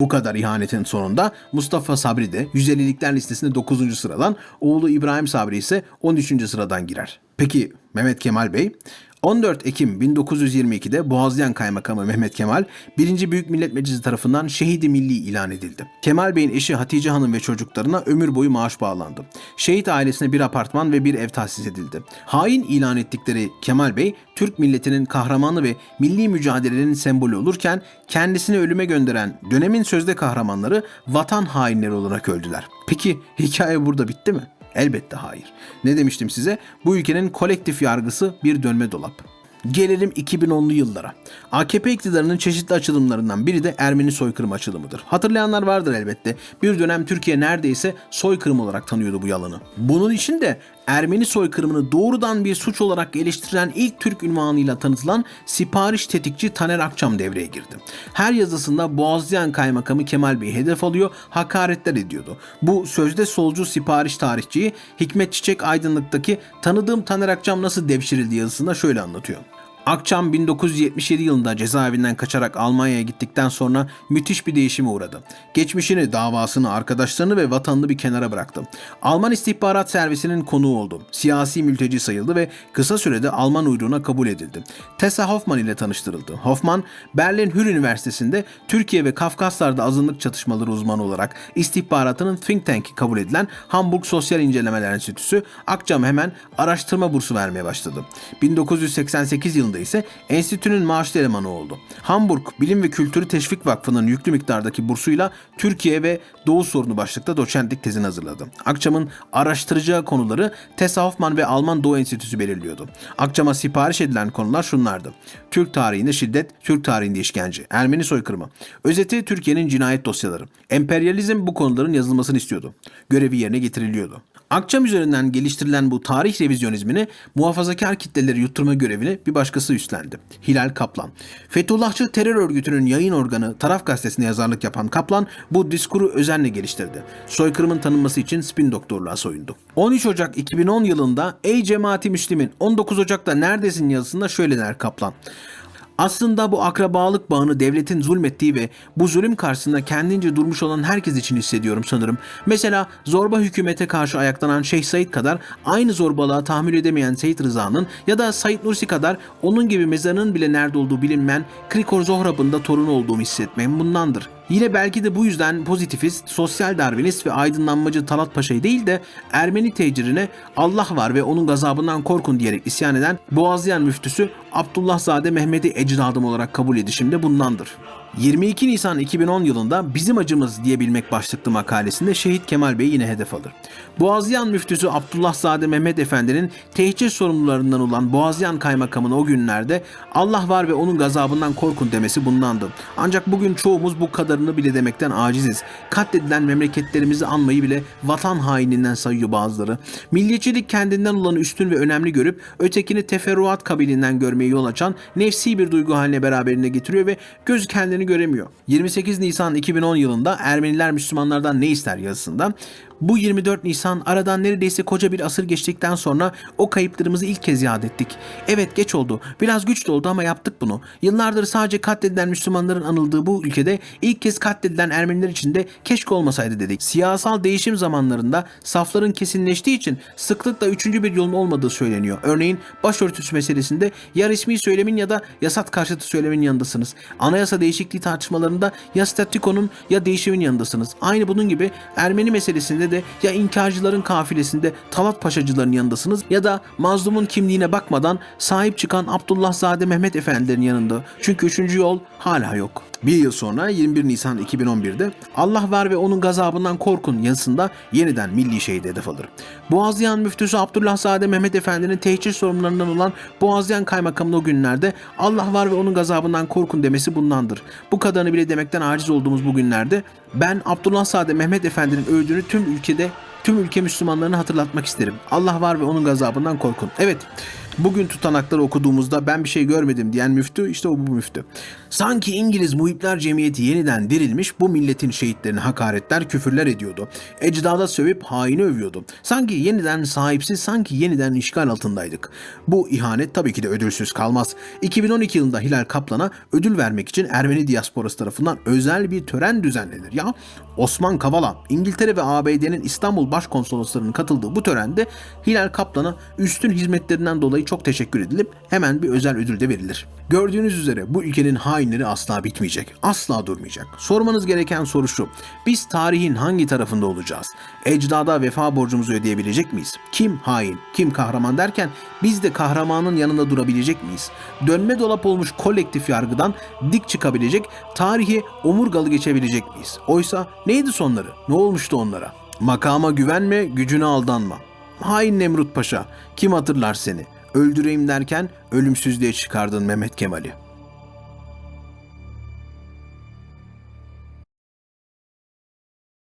Bu kadar ihanetin sonunda Mustafa Sabri de 150'likler listesinde 9. sıradan, oğlu İbrahim Sabri ise 13. sıradan girer. Peki Mehmet Kemal Bey? 14 Ekim 1922'de Boğazlayan Kaymakamı Mehmet Kemal 1. Büyük Millet Meclisi tarafından şehidi milli ilan edildi. Kemal Bey'in eşi Hatice Hanım ve çocuklarına ömür boyu maaş bağlandı. Şehit ailesine bir apartman ve bir ev tahsis edildi. Hain ilan ettikleri Kemal Bey, Türk milletinin kahramanı ve milli mücadelenin sembolü olurken kendisini ölüme gönderen dönemin sözde kahramanları vatan hainleri olarak öldüler. Peki hikaye burada bitti mi? Elbette hayır. Ne demiştim size? Bu ülkenin kolektif yargısı bir dönme dolap. Gelelim 2010'lu yıllara. AKP iktidarının çeşitli açılımlarından biri de Ermeni soykırım açılımıdır. Hatırlayanlar vardır elbette. Bir dönem Türkiye neredeyse soykırım olarak tanıyordu bu yalanı. Bunun için de Ermeni soykırımını doğrudan bir suç olarak eleştiren ilk Türk ünvanıyla tanıtılan sipariş tetikçi Taner Akçam devreye girdi. Her yazısında Boğazlayan Kaymakamı Kemal Bey hedef alıyor, hakaretler ediyordu. Bu sözde solcu sipariş tarihçiyi Hikmet Çiçek Aydınlık'taki tanıdığım Taner Akçam nasıl devşirildi yazısında şöyle anlatıyor. Akçam 1977 yılında cezaevinden kaçarak Almanya'ya gittikten sonra müthiş bir değişime uğradı. Geçmişini, davasını, arkadaşlarını ve vatanını bir kenara bıraktı. Alman istihbarat servisinin konuğu oldu. Siyasi mülteci sayıldı ve kısa sürede Alman uyruğuna kabul edildi. Tessa Hoffman ile tanıştırıldı. Hoffman, Berlin Hür Üniversitesi'nde Türkiye ve Kafkaslar'da azınlık çatışmaları uzmanı olarak istihbaratının think tank'i kabul edilen Hamburg Sosyal İncelemeler Enstitüsü Akçam hemen araştırma bursu vermeye başladı. 1988 yılında ise enstitünün maaşlı elemanı oldu. Hamburg Bilim ve Kültürü Teşvik Vakfı'nın yüklü miktardaki bursuyla Türkiye ve Doğu sorunu başlıkta doçentlik tezini hazırladı. Akçam'ın araştıracağı konuları Tessa Hoffman ve Alman Doğu Enstitüsü belirliyordu. Akçam'a sipariş edilen konular şunlardı. Türk tarihinde şiddet, Türk tarihinde işkence, Ermeni soykırımı. Özeti Türkiye'nin cinayet dosyaları. Emperyalizm bu konuların yazılmasını istiyordu. Görevi yerine getiriliyordu. Akçam üzerinden geliştirilen bu tarih revizyonizmini muhafazakar kitleleri yutturma görevini bir başkası üstlendi. Hilal Kaplan. Fethullahçı terör örgütünün yayın organı Taraf Gazetesi'ne yazarlık yapan Kaplan bu diskuru özenle geliştirdi. Soykırımın tanınması için spin doktorluğa soyundu. 13 Ocak 2010 yılında Ey Cemaati Müslim'in 19 Ocak'ta neredesin yazısında şöyle der Kaplan. Aslında bu akrabalık bağını devletin zulmettiği ve bu zulüm karşısında kendince durmuş olan herkes için hissediyorum sanırım. Mesela zorba hükümete karşı ayaklanan Şeyh Said kadar aynı zorbalığa tahammül edemeyen Seyit Rıza'nın ya da Said Nursi kadar onun gibi mezarının bile nerede olduğu bilinmeyen Krikor Zohrab'ın da torunu olduğumu hissetmem bundandır. Yine belki de bu yüzden pozitifist, sosyal darwinist ve aydınlanmacı Talat Paşa'yı değil de Ermeni tecirine Allah var ve onun gazabından korkun diyerek isyan eden Boğazlayan müftüsü Abdullahzade Mehmet'i ecdadım olarak kabul edişim de bundandır. 22 Nisan 2010 yılında Bizim Acımız diyebilmek başlıklı makalesinde Şehit Kemal Bey yine hedef alır. Boğazlayan müftüsü Abdullahzade Mehmet Efendi'nin tehcir sorumlularından olan Boğazlayan kaymakamına o günlerde Allah var ve onun gazabından korkun demesi bundandı. Ancak bugün çoğumuz bu kadarını bile demekten aciziz. Katledilen memleketlerimizi anmayı bile vatan haininden sayıyor bazıları. Milliyetçilik kendinden olanı üstün ve önemli görüp ötekini teferruat kabilinden görmeye yol açan nefsi bir duygu haline beraberinde getiriyor ve göz kendini göremiyor. 28 Nisan 2010 yılında Ermeniler Müslümanlardan ne ister yazısında bu 24 Nisan aradan neredeyse koca bir asır geçtikten sonra o kayıplarımızı ilk kez yad ettik. Evet geç oldu. Biraz güç de oldu ama yaptık bunu. Yıllardır sadece katledilen Müslümanların anıldığı bu ülkede ilk kez katledilen Ermeniler için de keşke olmasaydı dedik. Siyasal değişim zamanlarında safların kesinleştiği için sıklıkla üçüncü bir yolun olmadığı söyleniyor. Örneğin başörtüsü meselesinde ya resmi söylemin ya da yasat karşıtı söylemin yanındasınız. Anayasa değişikliği tartışmalarında ya statükonun ya değişimin yanındasınız. Aynı bunun gibi Ermeni meselesinde de ya inkarcıların kafilesinde Talat Paşacıların yanındasınız ya da mazlumun kimliğine bakmadan sahip çıkan Abdullahzade Mehmet Efendilerin yanında. Çünkü üçüncü yol hala yok. Bir yıl sonra 21 Nisan 2011'de Allah var ve onun gazabından korkun yazısında yeniden milli şehit hedef alır. Boğazlayan müftüsü Abdullahzade Mehmet Efendi'nin tehcir sorumlularından olan Boğazlayan kaymakamının o günlerde Allah var ve onun gazabından korkun demesi bundandır. Bu kadarını bile demekten aciz olduğumuz bu günlerde ben Abdullahzade Mehmet Efendi'nin öldüğünü tüm ülkede tüm ülke Müslümanlarını hatırlatmak isterim. Allah var ve onun gazabından korkun. Evet, Bugün tutanakları okuduğumuzda ben bir şey görmedim diyen müftü işte o bu müftü. Sanki İngiliz Muhipler Cemiyeti yeniden dirilmiş bu milletin şehitlerine hakaretler, küfürler ediyordu. Ecdada sövüp haini övüyordu. Sanki yeniden sahipsiz, sanki yeniden işgal altındaydık. Bu ihanet tabii ki de ödülsüz kalmaz. 2012 yılında Hilal Kaplan'a ödül vermek için Ermeni diasporası tarafından özel bir tören düzenlenir. Ya Osman Kavala, İngiltere ve ABD'nin İstanbul Başkonsoloslarının katıldığı bu törende Hilal Kaplan'a üstün hizmetlerinden dolayı çok teşekkür edilip hemen bir özel ödül de verilir. Gördüğünüz üzere bu ülkenin hainleri asla bitmeyecek. Asla durmayacak. Sormanız gereken soru şu. Biz tarihin hangi tarafında olacağız? Ecdada vefa borcumuzu ödeyebilecek miyiz? Kim hain, kim kahraman derken biz de kahramanın yanında durabilecek miyiz? Dönme dolap olmuş kolektif yargıdan dik çıkabilecek, tarihi omurgalı geçebilecek miyiz? Oysa neydi sonları? Ne olmuştu onlara? Makama güvenme, gücüne aldanma. Hain Nemrut Paşa, kim hatırlar seni? Öldüreyim derken ölümsüzlüğe çıkardın Mehmet Kemal'i.